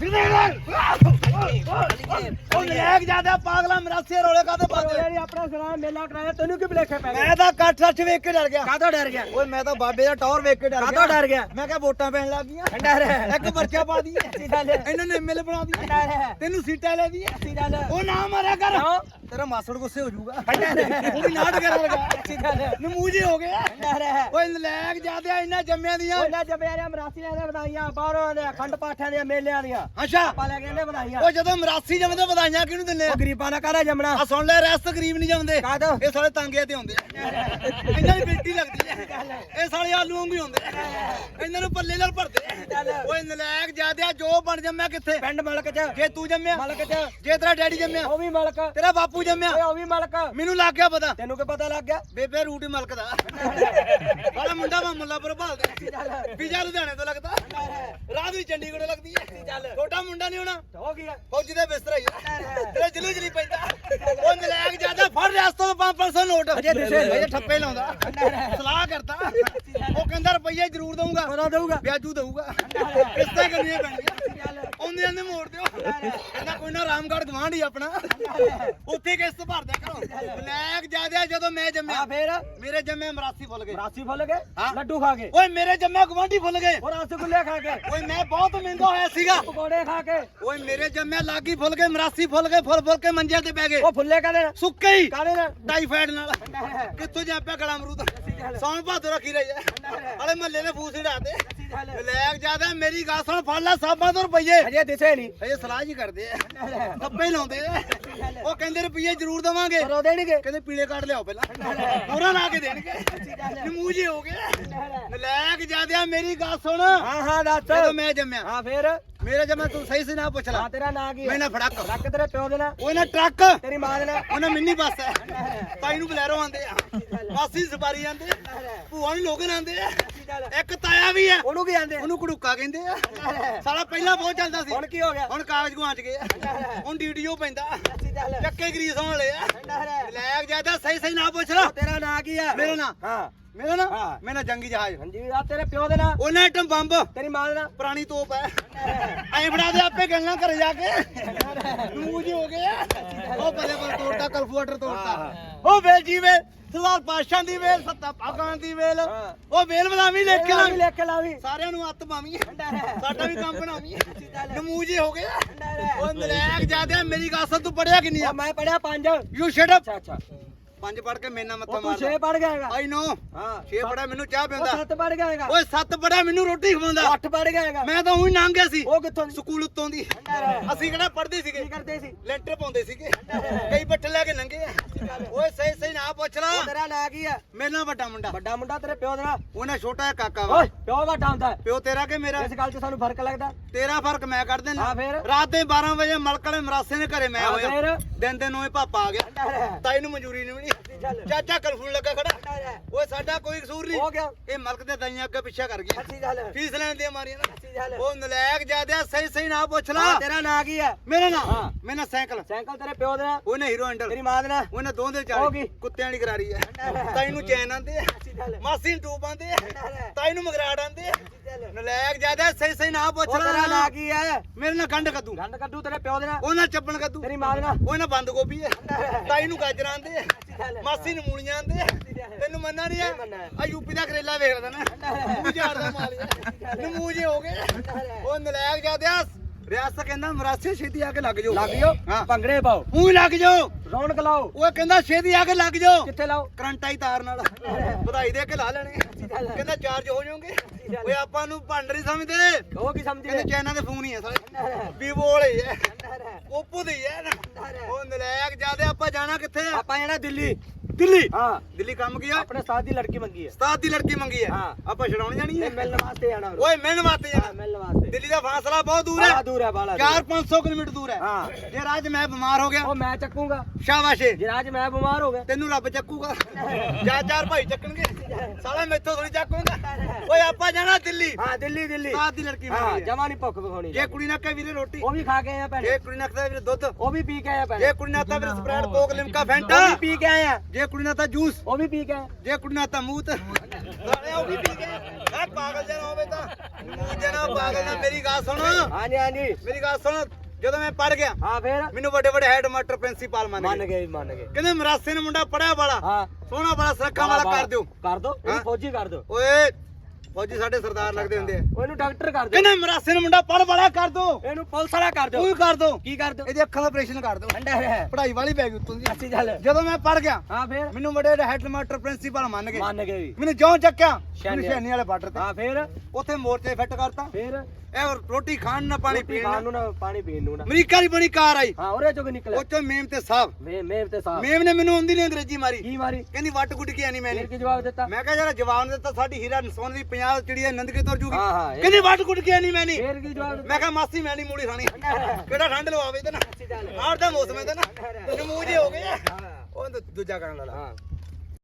đứng lên lên! ਉਹ ਨਲਾਇਕ ਜ਼ਿਆਦਾ ਪਾਗਲਾ ਮਰਾਸੇ ਰੋਲੇ ਕਾਦੇ ਪਾਦੇ ਯਾਰ ਆਪਣਾ ਸੁਣਾ ਮੇਲਾ ਕਰਾਇਆ ਤੈਨੂੰ ਕੀ ਭਲੇਖੇ ਪੈ ਗਏ? ਮੈਂ ਤਾਂ ਕੱਠ ਸੱਚ ਵੇਖ ਕੇ ਡਰ ਗਿਆ। ਕਾਹਤੋਂ ਡਰ ਗਿਆ? ਓਏ ਮੈਂ ਤਾਂ ਬਾਬੇ ਦਾ ਟੌਰ ਵੇਖ ਕੇ ਡਰ ਗਿਆ। ਕਾਹਤੋਂ ਡਰ ਗਿਆ? ਮੈਂ ਕਿਹਾ ਵੋਟਾਂ ਪੈਣ ਲੱਗ ਗਈਆਂ। ਠੰਡਾ ਰਹਿ। ਇੱਕ ਪਰਚਾ ਪਾ ਦੀ ਸਿੱਧਾ ਲੈ ਇਹਨਾਂ ਨੇ ਐਮਐਲਏ ਬਣਾ ਦੀ ਠੰਡਾ ਰਹਿ। ਤੈਨੂੰ ਸੀਟਾਂ ਲੈ ਦੀ ਸਿੱਧਾ ਲੈ ਉਹ ਨਾ ਮਾਰਿਆ ਕਰ? ਤੇਰਾ ਮਾਸੜ ਗੁੱਸੇ ਹੋ ਜਾਊਗਾ। ਠੰਡਾ ਰਹਿ। ਉਹ ਵੀ ਨਾਟ ਕਰਨ ਲੱਗਾ। ਸਿੱਧਾ ਲੈ ਨਮੂਜੇ ਹੋ ਗਏ। ਠੰਡਾ ਰਹਿ। ਓਏ ਨਲਾਇਕ ਜ਼ਿਆਦਾ ਇਹਨਾਂ ਜੰਮਿਆਂ ਦੀਆਂ। ਉਹਨਾਂ ਜਬੇ ਆ ਮਰਾਸੀ ਲੈ ਵਧਾਈਆਂ ਬਾਹਰੋਂ ਦੇ ਅਖੰਡ ਪਾਠਾਂ ਦੀਆਂ ਮੇਲਿਆਂ ਦੀਆਂ। ਅੱਛਾ। ਆਪਾਂ ਲੈ ਕੇ ਨੇ ਵਧਾਈਆਂ ਉਹ ਜਦੋਂ ਮਰਾਸੀ ਜੰਮਦੇ ਵਧਾਈਆਂ ਕਿਹਨੂੰ ਦਿੰਦੇ ਆ? ਗਰੀਬਾਂ ਦਾ ਕਾਹਦਾ ਜੰਮਣਾ। ਆ ਸੁਣ ਲੈ ਰੈਸਟ ਗਰੀਬ ਨਹੀਂ ਜੰਮਦੇ। ਕਾਹਦਾ? ਇਹ ਸਾਲੇ ਤਾਂਗੇ ਤੇ ਹੁੰਦੇ ਆ। ਇਹਨਾਂ ਦੀ ਬੇਟੀ ਲੱਗਦੀ ਹੈ ਇਹ ਸਾਲੇ ਆਲੂ ਵਾਂਗੂ ਹੀ ਹੁੰਦੇ। ਇਹਨਾਂ ਨੂੰ ਪੱਲੇ ਨਾਲ ਭਰਦੇ। ਓਏ ਨਲਾਇਕ ਜ਼ਿਆਦਾ ਜੋ ਬਣ ਜੰਮਿਆ ਕਿੱਥੇ? ਪਿੰਡ ਮਲਕ ਚ। ਜੇ ਤੂੰ ਜੰਮਿਆ ਮਲਕ ਚ। ਜੇ ਤੇਰਾ ਡੈਡੀ ਜੰਮਿਆ ਉਹ ਵੀ ਮਲਕ। ਤੇਰਾ ਬਾਪੂ ਜੰਮਿਆ। ਓਏ ਉਹ ਵੀ ਮਲਕ। ਮੈਨੂੰ ਲੱਗ ਗਿਆ ਪਤਾ। ਤੈਨੂੰ ਕੀ ਪਤਾ ਲੱਗ ਗਿਆ? ਬੇਬੇ ਰੂਟ ਹੀ ਮਲਕ ਦਾ। ਸਾਲਾ ਮੁੰਡਾ ਵਾ ਮੁੱਲਾਪੁਰ ਭਾਲਦਾ ਵੀਜ਼ਾ ਲੁਧਿਆਣੇ ਤੋਂ ਲੱਗਦਾ। ਰਾਤ ਵੀ ਚੰਡੀਗੜ੍ਹ ਲੱਗਦੀ ਹੈ ਛੋਟਾ ਮੁੰਡਾ ਨਹੀਂ ਹੋਣਾ। ਹੋ ਗਿਆ ਫੌਜੀ ਦਾ ਬਿਸਤਰਾ ਹੀ ਤੇਰਾ ਜਲੂ ਜਲੀ ਪੈਂਦਾ ਉਹ ਨਲਾਇਕ ਜ਼ਿਆਦਾ ਫੜ ਰਿਆਸਤੋਂ 500 ਨੋਟ। ਅਜੇ ਦਿਸੇ। ਅਜੇ ਠੱਪੇ ਲਾਉਂਦਾ। ਸਲਾਹ ਕਰਦਾ। ਉਹ ਕਹਿੰਦਾ ਰੁਪਈਆ ਜ਼ਰੂਰ ਦਊਗਾ। ਦਊਗਾ। ਵਿਆਜੂ ਦਊਗਾ। ਕਿਸ਼ਤਾਂ ਕਰਨੀਆਂ ਪੈਣੀਆਂ ਆਉਂਦੇ ਆਂਦੇ ਮੋੜ ਦਿਓ। ਕਹਿੰਦਾ ਕੋਈ ਨਾ ਰਾਮਗੜ੍ਹ ਗਵਾਂਢ ਹੀ ਆਪਣਾ। ਉੱਥੇ ਕਿਸ਼ਤ ਭਰਦਾ ਕਰੋ। ਨਲਾਇਕ ਜ਼ਿਆਦਾ ਜਦੋਂ ਮੈਂ ਆ ਜੰਮਿਆ ਫੇਰ? ਮੇਰੇ ਜੰਮੇ ਮਰਾਸੀ ਫੁੱਲ ਗਏ। ਮਰਾਸੀ ਫੁੱਲ ਗਏ? ਹਾਂ। ਲੱਡੂ ਖਾ ਕੇ ਓਏ ਮੇਰੇ ਜੰਮੇ ਗਵਾਂਢੀ ਫੁੱਲ ਗਏ। ਹੋਰ ਰਸਗੁੱਲੇ ਖਾ ਕੇ ਓਏ ਮੈਂ ਬਹੁਤ ਮਹਿੰਗਾ ਹੋਇਆ ਸੀਗਾ। ਪਕੌੜੇ ਖਾ ਕੇ। ਓਏ ਮੇਰੇ ਜੰਮੇ ਲਾਗੀ ਫੁੱਲ ਗਏ ਮਰਾਸੀ ਫੁੱਲ ਗਏ ਫੁੱਲ ਫੁੱਲ ਕੇ ਮੰਜੇ ਤੇ ਬਹਿ ਗਏ। ਉਹ ਫੁੱਲੇ ਕਾਦੇ ਸੁੱਕੇ ਹੀ। ਕਾਦੇ ਨਾਲ? ਟਾਈਫਾਇਡ ਨਾਲ। ਕਿੱਥੋਂ ਜਾਪਿਆ ਗਲਾ ਅਮਰੂਦ? ਸੌਣ ਭਾਦੋ ਰੱਖੀ ਰਹੀ ਹੈ। ਹਲੇ ਮਹੱਲੇ ਨੇ ਫੂਸ ਢਾਤੇ ਲੈਕ ਜ਼ਿਆਦਾ ਮੇਰੀ ਗੱਲ ਸੁਣ ਫੜ ਲੈ ਸਾਬਾਂ ਤੋਂ ਰੁਪਈਏ। ਅਜੇ ਦਿਸੇ ਨਹੀਂ। ਅਜੇ ਸਲਾਹ ਜੀ ਕਰਦੇ ਆ। ਥੱਪੇ ਲਾਉਂਦੇ ਆ। ਉਹ ਕਹਿੰਦੇ ਰੁਪਈਏ ਜ਼ਰੂਰ ਦਵਾਂਗੇ। ਪਰ ਉਹ ਦੇਣਗੇ। ਕਹਿੰਦੇ ਪੀਲੇ ਕਾਰਡ ਲਿਆਓ ਪਹਿਲਾਂ। ਪੂਰਾ ਲਾ। ਕੇ ਦੇਣਗੇ। ਨਮੂਜੇ ਹੋ। ਗਏ। ਲੈਕ ਜ਼ਿਆਦਾ ਮੇਰੀ ਗੱਲ ਸੁਣ। ਹਾਂ ਹਾਂ ਦੱਸ। ਜਦੋਂ ਮੈਂ ਜੰਮਿਆ। ਹਾਂ ਫੇਰ? ਮੇਰੇ ਜੰਮਿਆ ਤੂੰ ਸਹੀ ਸੀ ਨਾ ਪੁੱਛ ਲੈ। ਹਾਂ ਤੇਰਾ ਨਾਂ ਕੀ ਹੈ? ਮੈਨੇ ਫੜਕ। ਰੱਖ ਤੇਰੇ ਪਿਓ ਦੇ ਨਾਲ ਉਹ ਨਾ ਟਰੱਕ। ਤੇਰੀ ਮਾਂ ਦੇ ਨਾਲ ਉਹਨਾਂ ਮਿੰਨੀ ਬੱਸ ਹੈ। ਤਾਈ ਨੂੰ ਬਲੈਰੋ ਆਂਦੇ ਆ। ਮਾਸੀ ਸਵਾਰੀ ਆਂਦੇ ਭੂਆ ਨੂੰ ਲੋਗਨ ਆਂਦੇ ਆ। ਇੱਕ ਤਾਇਆ ਵੀ ਆ। ਉਹਨੂੰ ਕੀ ਆਂਦੇ? ਉਹਨੂੰ ਕੜੂਕਾ ਕਹਿੰਦੇ ਆ। ਸਾਲਾ ਪਹਿਲਾਂ ਬਹੁਤ ਚੱਲਦਾ ਸੀ। ਹੁਣ ਕੀ ਹੋ ਗਿਆ? ਹੁਣ ਕਾਗਜ਼ ਗੁਆਚ ਗਏ ਆ। ਹੁਣ ਉਹ ਪੈਂਦਾ। ਚੱਕੇ ਗਰੀਸ ਹੋਣ ਵਾਲੇ ਆ। ਲੈਕ ਜ਼ਿਆਦਾ ਸਹੀ ਸਹੀ ਨਾ ਪੁੱਛ ਲਾ। ਤੇਰਾ ਨਾਂ ਕੀ ਹੈ ਮੇਰਾ ਨਾਂ। ਹਾਂ। ਮੇਰਾ ਨਾਂ? ਹਾਂ। ਮੇਰਾ ਜੰਗੀ ਜਹਾਜ਼। ਹਾਂਜੀ ਆ ਤੇਰੇ ਪਿਓ ਦੇ ਨਾਲ ਉਹਨਾਂ ਐਟਮ ਬੰਬ ਤੇਰੀ ਮਾਂ ਦੇ ਨਾਲ ਪੁਰਾਣੀ ਤੋਪ ਹੈ। ਐਂ ਫੜਾ ਦੇ ਆਪੇ ਗੱਲਾਂ ਕਰ ਜਾ ਕੇ। ਨੂੰ ਜੀ ਹੋ ਗਏ ਆ। ਉਹ ਬਲੇ ਬਲ ਤੋੜਤਾ ਕਲਫੂਟਰ ਤੋੜਤਾ। ਉਹ ਵੇਲ ਜੀ ਵੇਲ। ਸਰਦਾਰ ਪਾਸ਼ਾ ਦੀ ਵੇਲ ਸੱਤਾ ਪਾਗਾਂ ਦੀ ਵੇਲ। ਉਹ ਵੇਲ ਬਲਾਵੀ ਲਿਖ ਕੇ ਵੀ ਲਾਵੀਂ ਲਿਖ ਕੇ ਲਾਵੀ ਸਾਰਿਆਂ ਨੂੰ ਹੱਥ ਪਾਵੀਂ। ਸਾਡਾ ਵੀ ਕੰਮ ਬਣਾਵੀਂ। ਨਮੂਜੇ ਹੋ ਗਏ ਆ। ਉਹ ਨਲਾਇਕ ਜ਼ਿਆਦਾ ਮੇਰੀ ਗੱਲ ਸੁਣ ਤੂੰ ਪੜਿਆ ਕਿੰਨੀ ਆ? ਮੈਂ ਪੜਿਆ ਪੰਜ। ਯੂ ਸ਼ਟ ਅਪ ਅੱਛਾ ਅੱਛਾ। ਪੰਜ ਪੜ ਕੇ ਮੇਨਾ ਮੱਥਾ ਉਹ ਤੂੰ ਮਾਰਦਾ। 6 ਪੜ ਗਿਆ ਹੈਗਾ। ਆਈ ਨੋ। ਹਾਂ 6 ਪੜਿਆ ਮੈਨੂੰ ਚਾਹ ਉਹ ਪਿਆਉਂਦਾ 7 ਪੜ ਗਿਆ ਹੈਗਾ। ਓਏ ਸੱਤ ਪੜਿਆ ਮੈਨੂੰ ਰੋਟੀ ਖਵਾਉਂਦਾ। 8 ਪੜ ਗਿਆ ਹੈਗਾ। ਮੈਂ ਤਾਂ ਉਹੀ ਲੰਘ ਗਿਆ ਸੀ। ਉਹ ਕਿੱਥੋਂ ਦੀ? ਸਕੂਲ ਉੱਤੋਂ ਦੀ। ਅਸੀਂ ਕਿਹੜਾ ਪੜ੍ਹਦੇ ਸੀਗੇ? ਕੀ ਕਰਦੇ ਸੀ? ਲੈਂਟਰ ਪਾਉਂਦੇ ਸੀਗੇ। ਕਈ ਬੱਠੇ ਲੈ ਕੇ ਲੰਘੇ ਆ। ਓਏ ਸਹੀ ਸਹੀ ਨਾ ਪੁੱਛ ਲਾ। ਉਹ ਤੇਰਾ ਨਾਂ ਕੀ ਹੈ ਮੇਰੇ ਨਾਲ ਵੱਡਾ ਮੁੰਡਾ। ਵੱਡਾ ਮੁੰਡਾ ਤੇਰੇ ਪਿਓ ਦੇ? ਨਾਲ ਉਹਨਾਂ ਛੋਟਾ ਜਿਹਾ ਕਾਕਾ ਵਾ। ਓਏ ਪਿਓ ਹੁੰਦਾ। ਹੈ। ਪਿਓ ਤੇਰਾ ਕਿ ਮੇਰਾ? ਇਸ ਗੱਲ 'ਚ ਸਾਨੂੰ ਫ਼ਰਕ ਲੱਗਦਾ। ਤੇਰਾ ਫ਼ਰਕ ਮੈਂ ਕੱਢ ਦੇਣਾ ਹਾਂ ਫੇਰ? ਰਾਤ ਦੇ 12 ਵਜੇ ਮਲਕ ਵਾਲੇ ਮਰਾਸੇ ਦੇ ਘਰੇ ਮੈਂ ਹਾਂ ਹੋਇਆ। ਫੇਰ? ਦਿਨ ਦੇ ਨੋਏ ਪਾਪਾ ਆ ਗਿਆ ਤਾਈ ਨੂੰ ਮਨਜ਼ੂਰੀ ਨਹੀਂ ਚਾਚਾ ਕਲਫੂਲ ਲੱਗਾ ਖੜਾ। ਓਏ ਸਾਡਾ ਕੋਈ ਕਸੂਰ ਨਹੀਂ। ਹੋ ਗਿਆ। ਇਹ ਮਲਕ ਦੇ ਦਾਈਆਂ ਅੱਗੇ ਪਿੱਛੇ ਕਰ ਗਈਆਂ ਅੱਛੀ ਗੱਲ। ਫੀਸ ਲੈਣ ਦੀਆਂ ਮਾਰੀਆਂ ਨਾ। ਅੱਛੀ ਗੱਲ। ਉਹ ਨਲਾਇਕ ਜ਼ਿਆਦਾ ਸਹੀ ਸਹੀ ਨਾ ਪੁੱਛ ਲਾ। ਤੇਰਾ ਨਾਂ ਕੀ ਹੈ ਮੇਰਾ ਨਾਂ। ਹਾਂ। ਮੇਰਾ ਸਾਈਕਲ ਸਾਈਕਲ ਤੇਰੇ ਪਿਓ ਦੇ। ਉਹਨੇ ਹੀਰੋ ਹੈਂਡਲ। ਤੇਰੀ ਮਾਂ ਦੇ। ਉਹਨੇ ਦੋ ਗਈ। ਕੁੱਤਿਆਂ ਦੀ ਕਰਾਰੀ ਹੈ ਤਾਈ ਨੂੰ ਚੈਨ ਆਂਦੇ ਮਾਸੀ ਨੂੰ ਟੂਬ ਆਂਦੇ ਤਾਈ ਨੂੰ ਮਗਰਾੜ ਆਂਦੇ ਨਲਾਇਕ ਜ਼ਿਆਦਾ ਸਹੀ ਸਹੀ ਨਾ ਪੁੱਛ ਉਹ ਤੇਰਾ ਨਾਂ। ਕੀ ਹੈ? ਮੇਰੇ ਨਾਲ ਗੰਢ ਕੱਦੂ ਗੰਡ ਕੱਢੂ ਤੇਰੇ ਪਿਓ ਦੇ ਨਾਲ? ਉਹਨਾਂ ਚੱਪਣ ਕੱਦੂ ਤੇਰੀ ਮਾਂ ਦੇ ਨਾਲ? ਉਹ ਨਾਲ ਬੰਦ ਗੋਭੀ ਹੈ। ਤਾਈ ਨੂੰ ਗਾਜਰਾਂ ਆਂਦੇ ਆ ਮਾਸੀ ਨੂੰ ਮੂਲੀਆਂ ਆਂਦੇ ਆ ਤੈਨੂੰ ਮੰਨਣਾ ਨਹੀਂ ਆ ਹੈ। ਯੂਪੀ ਦਾ ਕਰੇਲਾ ਵੇਖ ਲੈਣਾ ਮੂੰਹ ਝਾੜਦਾ ਮਾਲ ਨਮੂਜੇ ਹੋ। ਗਏ। ਉਹ ਨਲਾਇਕ ਜ਼ਿਆਦਾ ਰਿਆਸਤ ਕਹਿੰਦਾ ਮਰਾਸੇ ਛੇਤੀ ਆ ਕੇ ਲੱਗ ਜਾਓ। ਲੱਗ ਜਾਓ? ਹਾਂ। ਭੰਗੜੇ ਪਾਓ। ਊਂ ਲੱਗ ਜਾਓ। ਰੌਣਕ ਲਾਓ। ਉਹ ਕਹਿੰਦਾ ਛੇਤੀ ਆ ਕੇ ਲੱਗ ਜਾਓ। ਕਿੱਥੇ ਲਾਓ? ਕਰੰਟ ਆਈ ਤਾਰ ਨਾਲ। ਵਧਾਈ ਦੇ ਕੇ ਲਾ ਲੈਣੇ। ਕਹਿੰਦਾ ਚਾਰਜ ਹੋ ਜਾਓਗੇ। ਓਏ ਆਪਾਂ ਨੂੰ ਭੰਡ ਨਹੀਂ ਸਮਝਦੇ। ਉਹ ਕੀ ਸਮਝਦੇ? ਕਹਿੰਦੇ ਚਾਈਨਾ ਦੇ ਫੋਨ ਹੀ ਆ ਸਾਲੇ। ਵੀਵੋ ਵਾਲੇ ਹੀ ਆ। ਓਪੋ ਦੇ ਹੀ ਆ ਨਾ। ਉਹ ਨਲਾਇਕ ਜਿਆਦੇ ਆਪਾਂ ਜਾਣਾ ਕਿੱਥੇ ਆਪਾਂ ਜਾਣਾ ਦਿੱਲੀ। ਦਿੱਲੀ? ਹਾਂ ਦਿੱਲੀ ਕੰਮ ਕੀ ਆ? ਆਪਣੇ ਸਾਥ ਦੀ ਲੜਕੀ ਮੰਗੀ ਹੈ ਉਸਤਾਦ ਦੀ ਲੜਕੀ ਮੰਗੀ ਆ? ਹਾਂ। ਆਪਾਂ ਛਡਾਉਣ ਜਾਣੀ ਤੇ ਹੈ ਮਿਲਣ ਵਾਸਤੇ ਉਹਨੂੰ। ਓਏ ਮਿਲਣ ਵਾਸਤੇ ਹਾਂ, ਜਾਣਾ ਮਿਲਣ ਵਾਸਤੇ। ਦਿੱਲੀ ਦਾ ਫਾਸਲਾ ਬਹੁਤ ਦੂਰ ਹੈ। ਦੂਰ ਹੈ ਬਾਲਾ 4-500 ਕਿਲੋਮੀਟਰ ਦੂਰ ਹੈ। ਹਾਂ। ਜੇ ਰਾਜ ਮੈਂ ਬਿਮਾਰ ਹੋ ਗਿਆ ਉਹ ਮੈਂ ਚੱਕੂਗਾ। ਸ਼ਾਬਾਸ਼। ਏ। ਜੇ ਅੱਜ ਮੈਂ ਬਿਮਾਰ ਹੋ ਗਿਆ। ਤੈਨੂੰ ਰੱਬ ਚੱਕੂਗਾ। ਚਾਰ ਚਾਰ ਭਾਈ ਚੱਕਣਗੇ। ਸਾਲਾ ਮੈਥੋਂ ਥੋੜੀ ਚੱਕੂਗਾ। ਓਏ ਆਪਾਂ ਜਾਣਾ ਦਿੱਲੀ। ਹਾਂ ਦਿੱਲੀ ਦਿੱਲੀ। ਉਸਤਾਦ ਦੀ ਲੜਕੀ ਹਾਂ ਮੰਗੀ ਆ। ਜਮਾ ਨਹੀਂ ਭੁੱਖ ਵਿਖਾਉਣੀ। ਜੇ ਕੁੜੀ ਨਾ ਕਹੇ ਵੀਰੇ ਰੋਟੀ। ਉਹ ਵੀ ਖਾ ਕੇ ਆਏ ਆ ਭੈਣੇ। ਜੇ ਕੁੜੀ ਨਾ ਕਹੇ ਵੀਰੇ ਦੁੱਧ। ਉਹ ਵੀ ਪੀ ਕੇ ਆਏ ਆ ਭੈਣੇ। ਜੇ ਕੁੜੀ ਨਾ ਤਾਂ ਵੀਰੇ ਸਪਰੈਡ ਕੋਕ ਲਿਮਕਾ ਉਹ ਫੈਂਟਾ। ਵੀ ਪੀ ਕੇ ਆਏ ਆ ਜੇ ਕੁੜੀ ਨਾ ਤਾਂ ਜੂਸ। ਉਹ ਵੀ ਪੀ ਆਏ ਜੇ ਕੁੜੀ ਨਾ ਤਾਂ ਮੂਤ ਸਾਲੇ ਉਹ ਵੀ ਪੀ ਗਏ ਆ ਪਾਗਲ ਜਨਾ ਹੋਵੇ ਤਾਂ। ਮੂੰਹ ਜਨਾ ਪਾਗਲ ਨਾ ਮੇਰੀ ਗੱਲ ਸੁਣ। ਹਾਂਜੀ ਹਾਂਜੀ। ਮੇਰੀ ਗੱਲ ਸੁਣ। ਜਦੋਂ ਮੈਂ ਪੜ ਗਿਆ ਹਾਂ ਫੇਰ? ਮੈਨੂੰ ਵੱਡੇ ਵੱਡੇ ਹੈਡ ਮਾਸਟਰ ਪ੍ਰਿੰਸੀਪਲ ਮੰਨ ਮੰਨ ਗਏ ਮੰਨ ਗਏ। ਕਹਿੰਦੇ ਮਰਾਸੇ ਨੇ ਮੁੰਡਾ ਪੜਿਆ ਵਾਲਾ। ਹਾਂ। ਸੋਹਣਾ ਬੜਾ ਸੁਰੱਖਾ ਵਾਲਾ ਕਰ ਦਿਓ। ਕਰ ਦੋ ਹਾਂ। ਇਹਨੂੰ ਫੌਜੀ ਕਰ ਦੋ ਓਏ ਫੌਜੀ ਸਾਡੇ ਸਰਦਾਰ ਲੱਗਦੇ ਹੁੰਦੇ ਆ। ਉਹ ਇਹਨੂੰ ਡਾਕਟਰ ਕਰ ਦੋ ਕਹਿੰਦੇ ਮਰਾਸੇ ਨੇ ਮੁੰਡਾ ਪੜ ਵਾਲਾ ਕਰ ਦੋ। ਇਹਨੂੰ ਪੁਲਿਸ ਵਾਲਾ ਕਰ ਦੋ ਤੂੰ ਕਰ ਦੋ। ਕੀ ਕਰ ਦੋ ਇਹਦੀ ਅੱਖਾਂ ਦਾ ਆਪਰੇਸ਼ਨ ਕਰ ਦੋ ਠੰਡਾ ਰਹਿ। ਪੜਾਈ ਵਾਲੀ ਪੈ ਗਈ ਉੱਤੋਂ ਦੀ ਅੱਛੀ ਚੱਲ ਜਦੋਂ ਮੈਂ ਪੜ ਗਿਆ ਹਾਂ ਫੇਰ? ਮੈਨੂੰ ਵੱਡੇ ਹੈਡ ਮਾਸਟਰ ਪ੍ਰਿੰਸੀਪਲ ਮੰਨ ਗਏ। ਮੰਨ ਗਏ। ਵੀ ਮੈਨੂੰ ਜਿਉਂ ਚੱਕਿਆ। ਛਾਨੀ ਵਾਲੇ ਬਾਰਡਰ ਤੇ। ਹਾਂ ਫੇਰ? ਉੱਥੇ ਮੋਰਚੇ ਫਿੱਟ ਕਰਤਾ। ਫੇਰ? ਇਹ ਰੋਟੀ ਖਾਣ ਨਾ ਪਾਣੀ ਪੀਣ ਖਾਣ ਨਾ ਨੂੰ ਨਾ ਪਾਣੀ ਪੀਣ ਨੂੰ ਨਾ। ਅਮਰੀਕਾ ਦੀ ਬਣੀ ਕਾਰ ਆਈ। ਹਾਂ ਉਹਦੇ ਚੋਂ ਨਿਕਲਿਆ। ਉਹ ਚੋਂ ਮੇਮ ਤੇ ਸਾਹਿਬ ਮੇ ਮੇਵ ਤੇ ਸਾਹ ਮੇਮ ਨੇ ਮੈਨੂੰ ਆਉਂਦੀ ਨਹੀਂ ਅੰਗਰੇਜ਼ੀ ਮਾਰੀ। ਕੀ ਮਾਰੀ? ਕਹਿੰਦੀ ਵੱਟ ਗੁੱਟ ਕੇ ਆਣੀ ਫੇਰ ਮੈਨੇ ਕੀ ਜਵਾਬ ਦਿੱਤਾ? ਮੈਂ ਕਿਹਾ ਜਰਾ ਜਵਾਨ ਦਿੱਤਾ ਸਾਡੀ ਹੀਰਾ ਨਸੋਨ ਦੀ 50 ਚਿੜੀਆਂ ਨੰਦ ਕੇ ਤੁਰ ਜੂਗੀ? ਹਾਂ ਹਾਂ ਇਹ- ਕਹਿੰਦੀ ਵੱਟ ਗੁੱਟ ਕੇ ਫੇਰ ਕੀ ਜਵਾਬ ਦਿੱਤਾ? ਮੈਂ ਕਿਹਾ ਮਾਸੀ ਮੈਂ ਨਹੀਂ ਮੂਲੀ ਖਾਣੀ। ਕਿਹੜਾ ਠੰਡ ਲਵਾਵੇ ਤੇ ਨਾ? ਹਾਰ ਦਾ ਮੌਸਮ ਹੈ ਤੇ ਨਾ। ਨਮੂਜੇ ਹੋ ਗਏ ਆ। ਉਹ ਦੂਜਾ ਕਰਨ ਹਾਂ।